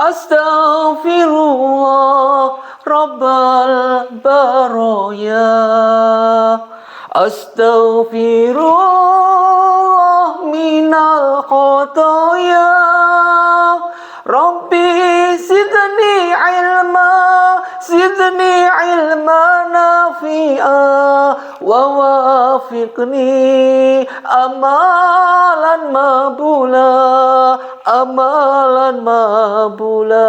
Astaghfirullah Rabbal baraya. Astaghfirullah minal khotoya. Rabbi zidni ilma zidni ilma nafi'a. Wa wafiqni amalan mabula amalan mabula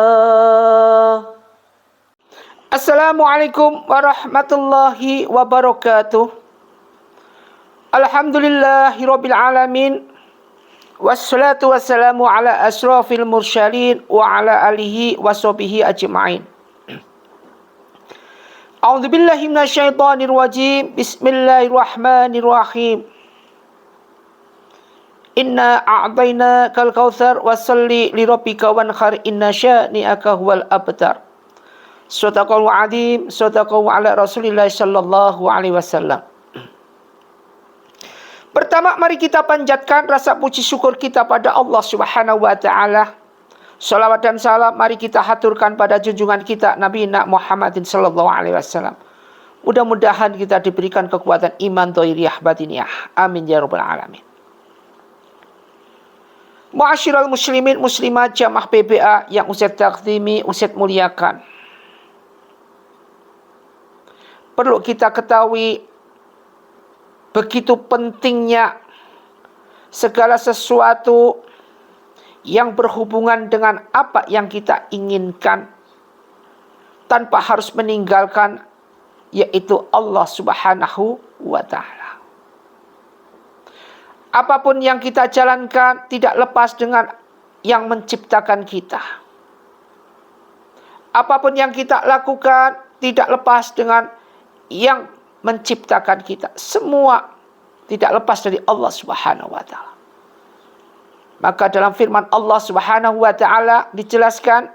Assalamualaikum warahmatullahi wabarakatuh Alhamdulillahi rabbil alamin Wassalatu wassalamu ala asrafil mursyalin wa ala alihi wa sahbihi ajma'in. A'udzu billahi minasyaitonir. Bismillahirrahmanirrahim. Inna a'tainakal kautsar wasalli li rabbika wanhar inna syani'aka huwal abtar. Sadaqallahu azim, sadaqallahu ala Rasulillah sallallahu alaihi wasallam. Pertama mari kita panjatkan rasa puji syukur kita pada Allah Subhanahu wa taala. Salawat dan salam mari kita haturkan pada junjungan kita Nabi Muhammadin sallallahu alaihi wasallam. Mudah-mudahan kita diberikan kekuatan iman doiriyah batiniyah. Amin ya rabbal alamin. Muasyiral muslimin muslimat jamaah PBA yang Ustaz takzimi, Ustaz muliakan. Perlu kita ketahui begitu pentingnya segala sesuatu yang berhubungan dengan apa yang kita inginkan tanpa harus meninggalkan yaitu Allah Subhanahu wa taala. Apa pun yang kita jalankan tidak lepas dengan yang menciptakan kita. Apa pun yang kita lakukan tidak lepas dengan yang menciptakan kita. Semua tidak lepas dari Allah Subhanahu wa taala. Maka dalam firman Allah Subhanahu wa taala dijelaskan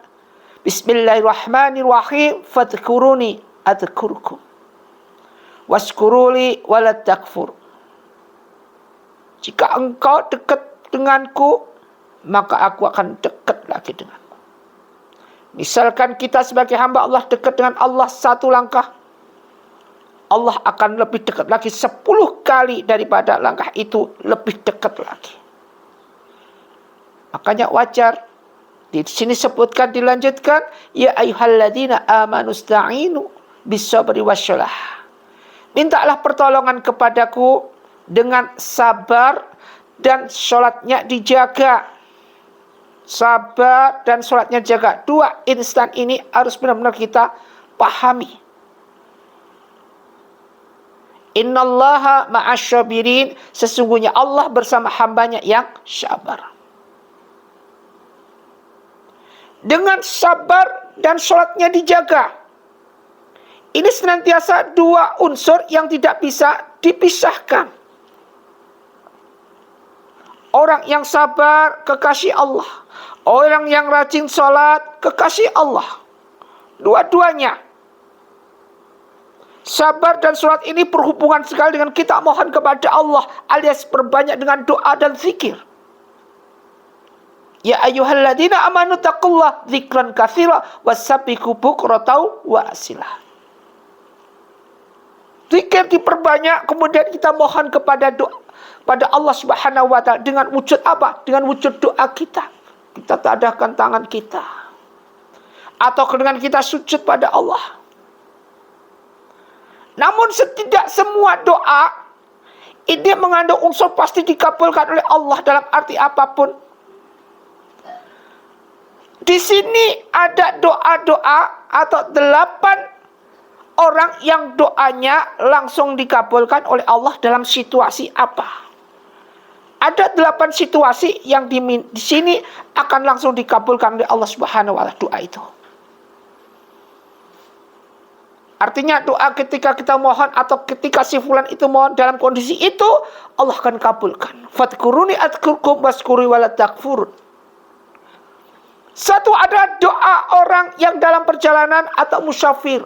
Bismillahirrahmanirrahim fadhkuruni adzkurkum. Waskuruli walat takfur. Jika engkau dekat denganku, maka aku akan dekat lagi denganmu. Misalkan kita sebagai hamba Allah dekat dengan Allah satu langkah, Allah akan lebih dekat lagi 10 kali daripada langkah itu lebih dekat lagi. Makanya wajar di sini sebutkan dilanjutkan ya ayyuhalladzina amanu sta'inu bisabri wasyalah. Mintalah pertolongan kepadaku dengan sabar dan sholatnya dijaga. Sabar dan sholatnya jaga. Dua instan ini harus benar-benar kita pahami. Innallaha ma'asyabirin. Sesungguhnya Allah bersama hambanya yang sabar. Dengan sabar dan sholatnya dijaga. Ini senantiasa dua unsur yang tidak bisa dipisahkan. Orang yang sabar kekasih Allah. Orang yang rajin sholat kekasih Allah. Dua-duanya Sabar dan sholat ini berhubungan sekali dengan kita mohon kepada Allah alias perbanyak dengan doa dan zikir. Ya ayyuhalladzina amanu taqullah zikran katsira wasabbihu bukratan wa asilah. Zikir diperbanyak kemudian kita mohon kepada doa pada Allah Subhanahu wa taala dengan wujud apa? Dengan wujud doa kita. Kita tadahkan tangan kita. Atau dengan kita sujud pada Allah. Namun setidak semua doa ini mengandung unsur pasti dikabulkan oleh Allah dalam arti apa pun. Di sini ada doa-doa atau delapan orang yang doanya langsung dikabulkan oleh Allah dalam situasi apa? Ada delapan situasi yang di, di sini akan langsung dikabulkan oleh Allah Subhanahu wa taala doa itu. Artinya doa ketika kita mohon atau ketika si fulan itu mohon dalam kondisi itu Allah akan kabulkan. Fatkuruni atkurkum waskuri walatakfurun. Satu ada doa orang yang dalam perjalanan atau musafir.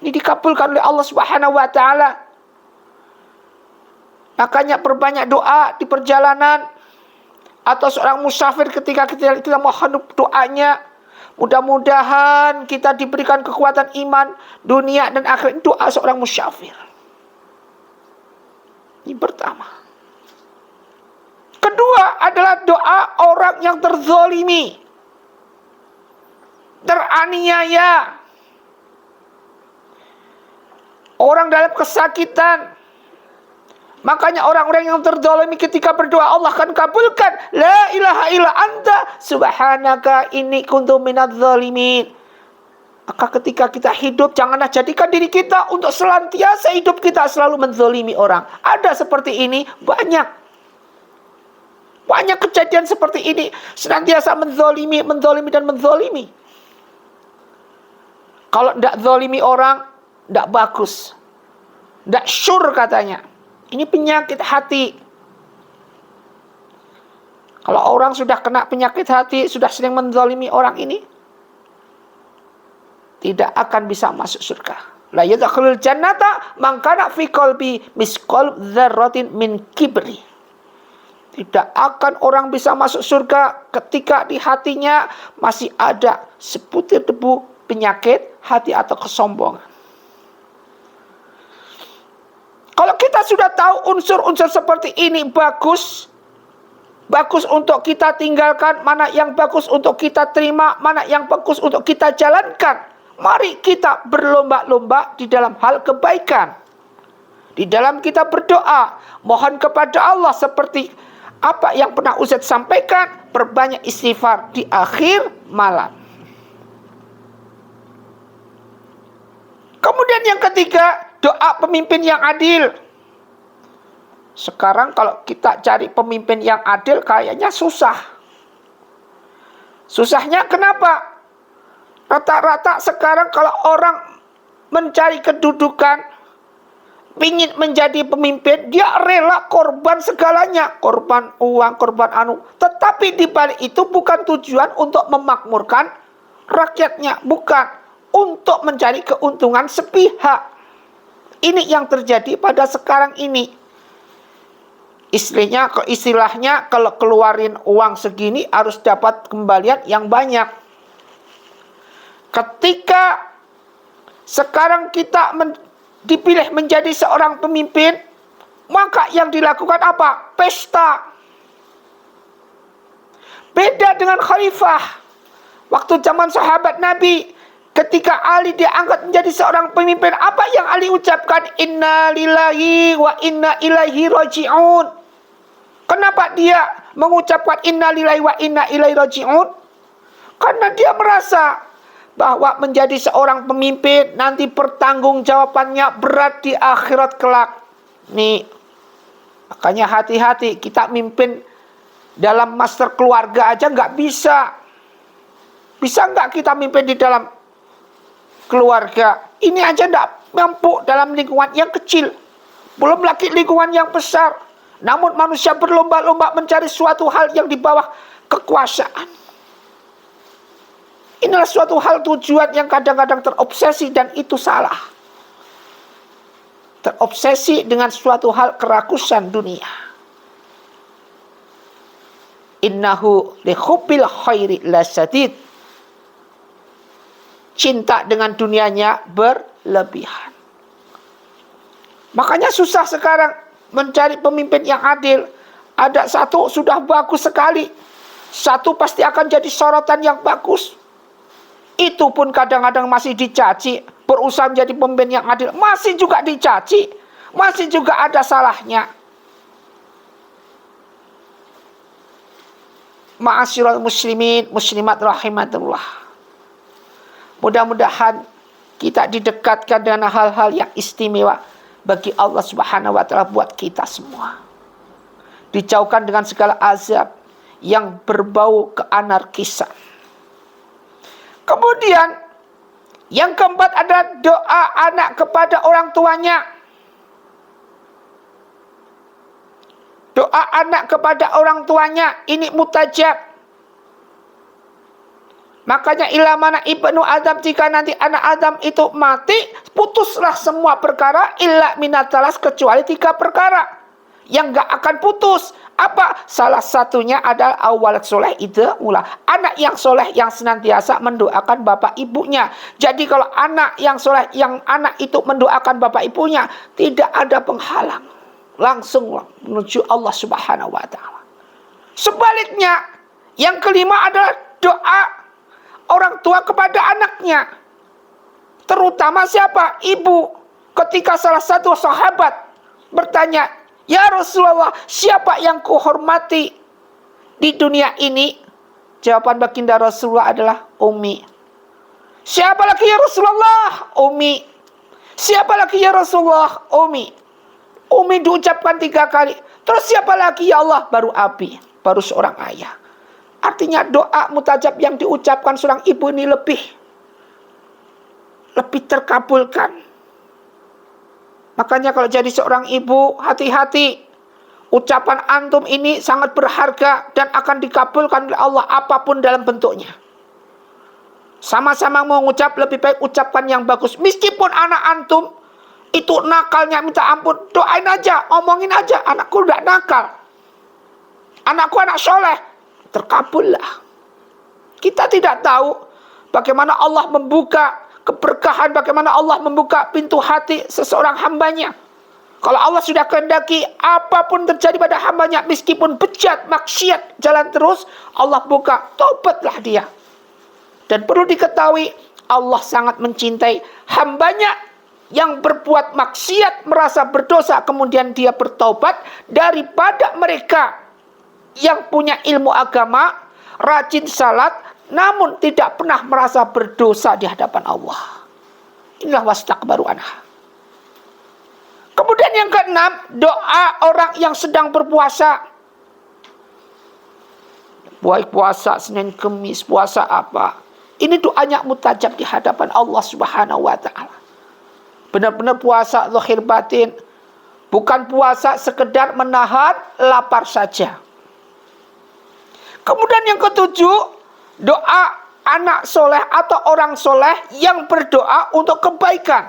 Ini dikabulkan oleh Allah Subhanahu wa taala. Makanya perbanyak doa di perjalanan. Atau seorang musafir ketika kita, kita mohon doanya. Mudah-mudahan kita diberikan kekuatan iman dunia dan akhirat. Doa seorang musafir. Ini pertama. Kedua adalah doa orang yang terzolimi. Teraniaya. Orang dalam kesakitan Makanya orang-orang yang terdolimi ketika berdoa Allah akan kabulkan. La ilaha illa anta subhanaka ini kuntu minat zalimin. Maka ketika kita hidup janganlah jadikan diri kita untuk selantiasa hidup kita selalu menzolimi orang. Ada seperti ini banyak. Banyak kejadian seperti ini. Senantiasa menzolimi, menzolimi dan menzolimi. Kalau tidak zolimi orang, tidak bagus. Tidak sure katanya. Ini penyakit hati. Kalau orang sudah kena penyakit hati, sudah sering menzalimi orang ini, tidak akan bisa masuk surga. La yadkhulul jannata man kana fi qalbi misqal dzarratin min kibri. Tidak akan orang bisa masuk surga ketika di hatinya masih ada seputir debu penyakit hati atau kesombongan. Kalau kita sudah tahu unsur-unsur seperti ini bagus, bagus untuk kita tinggalkan, mana yang bagus untuk kita terima, mana yang bagus untuk kita jalankan. Mari kita berlomba-lomba di dalam hal kebaikan. Di dalam kita berdoa, mohon kepada Allah seperti apa yang pernah Ustaz sampaikan, perbanyak istighfar di akhir malam. Kemudian yang ketiga, doa pemimpin yang adil. Sekarang kalau kita cari pemimpin yang adil kayaknya susah. Susahnya kenapa? Rata-rata sekarang kalau orang mencari kedudukan, ingin menjadi pemimpin, dia rela korban segalanya. Korban uang, korban anu. Tetapi di balik itu bukan tujuan untuk memakmurkan rakyatnya. Bukan. Untuk mencari keuntungan sepihak. Ini yang terjadi pada sekarang ini. Istrinya, istilahnya kalau keluarin uang segini harus dapat kembalian yang banyak. Ketika sekarang kita men, dipilih menjadi seorang pemimpin, maka yang dilakukan apa? Pesta. Beda dengan khalifah. Waktu zaman sahabat Nabi, Ketika Ali diangkat menjadi seorang pemimpin, apa yang Ali ucapkan? Inna lillahi wa inna ilaihi raji'un. Kenapa dia mengucapkan inna lillahi wa inna ilaihi raji'un? Karena dia merasa bahwa menjadi seorang pemimpin nanti pertanggungjawabannya berat di akhirat kelak. Nih, makanya hati-hati kita mimpin dalam master keluarga aja nggak bisa. Bisa nggak kita mimpin di dalam keluarga. Ini aja tidak mampu dalam lingkungan yang kecil. Belum lagi lingkungan yang besar. Namun manusia berlomba-lomba mencari suatu hal yang di bawah kekuasaan. Inilah suatu hal tujuan yang kadang-kadang terobsesi dan itu salah. Terobsesi dengan suatu hal kerakusan dunia. Innahu li khairi lasadid cinta dengan dunianya berlebihan. Makanya susah sekarang mencari pemimpin yang adil. Ada satu sudah bagus sekali. Satu pasti akan jadi sorotan yang bagus. Itu pun kadang-kadang masih dicaci. Berusaha menjadi pemimpin yang adil. Masih juga dicaci. Masih juga ada salahnya. Ma'asyiral muslimin, muslimat rahimatullah. Mudah-mudahan kita didekatkan dengan hal-hal yang istimewa bagi Allah Subhanahu wa taala buat kita semua. Dijauhkan dengan segala azab yang berbau keanarkisan. Kemudian yang keempat adalah doa anak kepada orang tuanya. Doa anak kepada orang tuanya ini mutajab. Makanya ila mana ibnu Adam jika nanti anak Adam itu mati, putuslah semua perkara illa minatalas kecuali tiga perkara. Yang gak akan putus Apa? Salah satunya adalah awal soleh itu mula. Anak yang soleh yang senantiasa mendoakan bapak ibunya. Jadi kalau anak yang soleh, yang anak itu mendoakan bapak ibunya, tidak ada penghalang. Langsung menuju Allah subhanahu wa ta'ala. Sebaliknya, yang kelima adalah doa orang tua kepada anaknya. Terutama siapa? Ibu. Ketika salah satu sahabat bertanya, Ya Rasulullah, siapa yang kuhormati di dunia ini? Jawaban baginda Rasulullah adalah Umi. Siapa lagi ya Rasulullah? Umi. Siapa lagi ya Rasulullah? Umi. Umi diucapkan tiga kali. Terus siapa lagi ya Allah? Baru Abi. Baru seorang ayah. Artinya doa mutajab yang diucapkan seorang ibu ini lebih lebih terkabulkan Makanya kalau jadi seorang ibu, hati-hati. Ucapan antum ini sangat berharga dan akan dikabulkan oleh Allah apa pun dalam bentuknya. Sama-sama mau ngucap lebih baik ucapkan yang bagus. Meskipun anak antum itu nakalnya minta ampun, doain aja, omongin aja, anakku udah nakal. Anakku anak soleh, terkabullah. Kita tidak tahu bagaimana Allah membuka keberkahan bagaimana Allah membuka pintu hati seseorang hambanya. Kalau Allah sudah kehendaki apa pun terjadi pada hambanya meskipun bejat, maksiat, jalan terus, Allah buka, tobatlah dia. Dan perlu diketahui Allah sangat mencintai hambanya yang berbuat maksiat, merasa berdosa, kemudian dia bertobat daripada mereka yang punya ilmu agama, rajin salat, namun tidak pernah merasa berdosa di hadapan Allah. Inilah baru anha. Kemudian yang keenam, doa orang yang sedang berpuasa. Baik puasa Senin Kemis, puasa apa. Ini doanya mutajab di hadapan Allah Subhanahu wa taala. Benar-benar puasa zahir batin. Bukan puasa sekedar menahan lapar saja. Kemudian yang ketujuh, doa anak soleh atau orang soleh yang berdoa untuk kebaikan.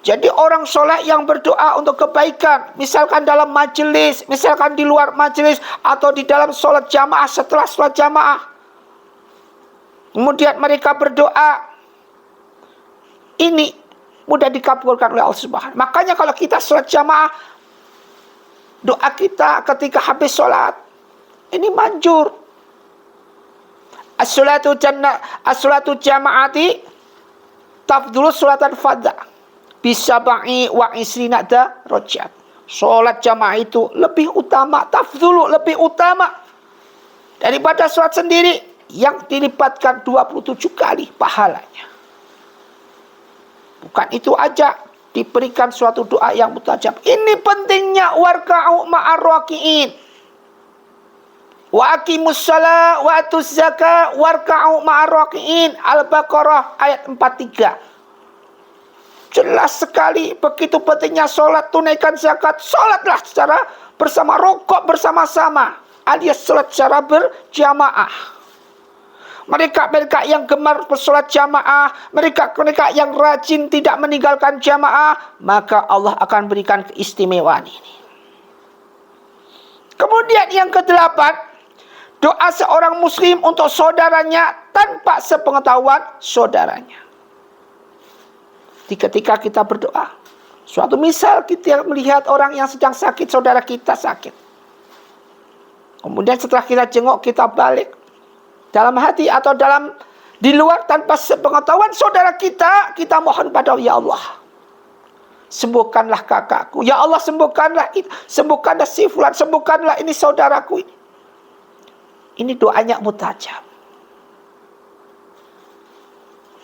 Jadi orang soleh yang berdoa untuk kebaikan, misalkan dalam majelis, misalkan di luar majelis, atau di dalam sholat jamaah setelah sholat jamaah. Kemudian mereka berdoa, ini mudah dikabulkan oleh Allah Subhanahu. Makanya kalau kita sholat jamaah, doa kita ketika habis sholat, ini manjur. As-salatu jannah as-salatu jama'ati tafdhulu salatan fadha bisaba'i wa isrina darajat. Salat jamaah itu lebih utama, tafdhulu lebih utama daripada salat sendiri yang dilipatkan 27 kali pahalanya. Bukan itu aja, diberikan suatu doa yang mutajab. Ini pentingnya warka'u ma'ar Wa aqimus shalah wa atuz zakah warka'u ma'arraqiin. Al-Baqarah ayat 43. Jelas sekali begitu pentingnya sholat tunaikan zakat. Sholatlah secara bersama rokok bersama-sama. Alias sholat secara berjamaah. Mereka-mereka yang gemar bersolat jamaah, mereka-mereka yang rajin tidak meninggalkan jamaah, maka Allah akan berikan keistimewaan ini. Kemudian yang kedelapan, doa seorang muslim untuk saudaranya tanpa sepengetahuan saudaranya. Di ketika kita berdoa, suatu misal kita melihat orang yang sedang sakit, saudara kita sakit. Kemudian setelah kita jenguk, kita balik. Dalam hati atau dalam di luar tanpa sepengetahuan saudara kita, kita mohon pada Ya Allah. Sembuhkanlah kakakku. Ya Allah sembuhkanlah itu. Sembuhkanlah si fulan. Sembuhkanlah ini saudaraku ini. Ini doanya mutajab.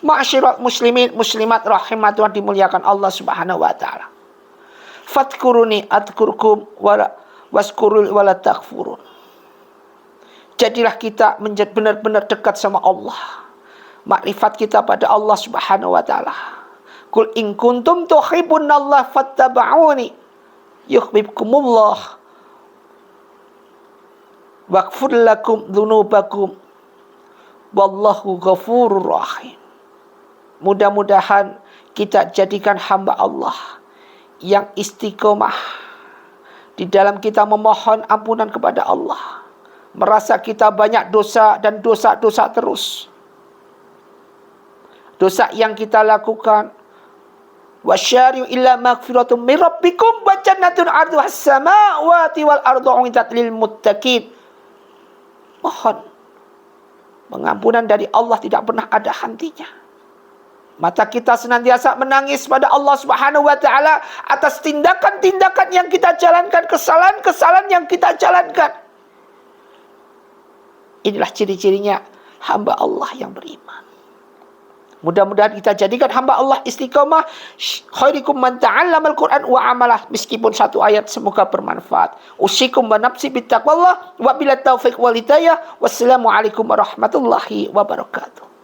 Ma'asyirat muslimin muslimat rahimat Tuhan dimuliakan Allah Subhanahu wa taala. Fatkuruni adkurkum wala waskurul wala takfurun. Jadilah kita menjadi benar-benar dekat sama Allah. Makrifat kita pada Allah Subhanahu wa taala. Kul in kuntum tuhibbunallaha fattaba'uni yuhibbukumullah Wakfur lakum dhunubakum wallahu ghafurur rahim. Mudah-mudahan kita jadikan hamba Allah yang istiqomah Di dalam kita memohon ampunan kepada Allah. Merasa kita banyak dosa dan dosa-dosa terus. Dosa yang kita lakukan. Wasyariu illa maghfiratum min rabbikum wa jannatun arduha as-samawati wal ardu uiddat lil muttaqin. Mohon pengampunan dari Allah tidak pernah ada hentinya. Mata kita senantiasa menangis pada Allah Subhanahu wa taala atas tindakan-tindakan yang kita jalankan, kesalahan-kesalahan yang kita jalankan. Inilah ciri-cirinya hamba Allah yang beriman. Mudah-mudahan kita jadikan hamba Allah istiqomah. Khairikum man ta'allamal Qur'an wa amalah. Meskipun satu ayat semoga bermanfaat. Usikum wa nafsi bittaqwallah wa bila taufiq wal hidayah. Wassalamualaikum warahmatullahi wabarakatuh.